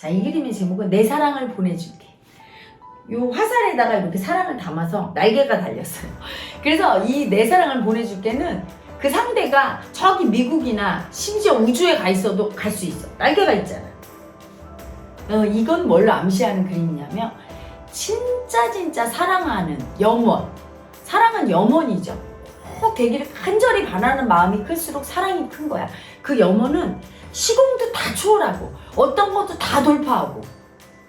자, 이 그림의 제목은 내 사랑을 보내줄게. 요 화살에다가 이렇게 사랑을 담아서 날개가 달렸어요. 그래서 이 내 사랑을 보내줄게는 그 상대가 저기 미국이나 심지어 우주에 가 있어도 갈 수 있어. 날개가 있잖아. 어, 이건 뭘로 암시하는 그림이냐면 진짜 진짜 사랑하는 영원. 사랑은 영원이죠. 꼭 되기를 간절히 바라는 마음이 클수록 사랑이 큰 거야. 그 영혼은 시공도 다 초월하고 어떤 것도 다 돌파하고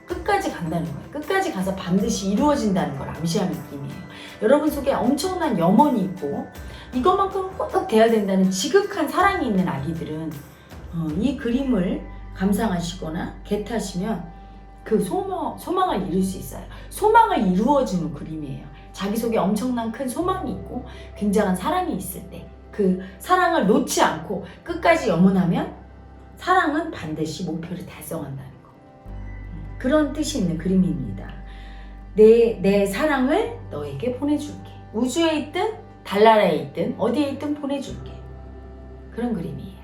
끝까지 간다는 거예요. 끝까지 가서 반드시 이루어진다는 걸 암시하는 느낌이에요. 여러분 속에 엄청난 염원이 있고 이것만큼 꼭 돼야 된다는 지극한 사랑이 있는 아기들은 어, 이 그림을 감상하시거나 겟하시면 그 소망, 소망을 이룰 수 있어요. 소망을 이루어주는 그림이에요. 자기 속에 엄청난 큰 소망이 있고 굉장한 사랑이 있을 때 그 사랑을 놓지 않고 끝까지 염원하면 사랑은 반드시 목표를 달성한다는 거. 음, 그런 뜻이 있는 그림입니다. 내, 내 사랑을 너에게 보내줄게. 우주에 있든 달나라에 있든 어디에 있든 보내줄게. 그런 그림이에요.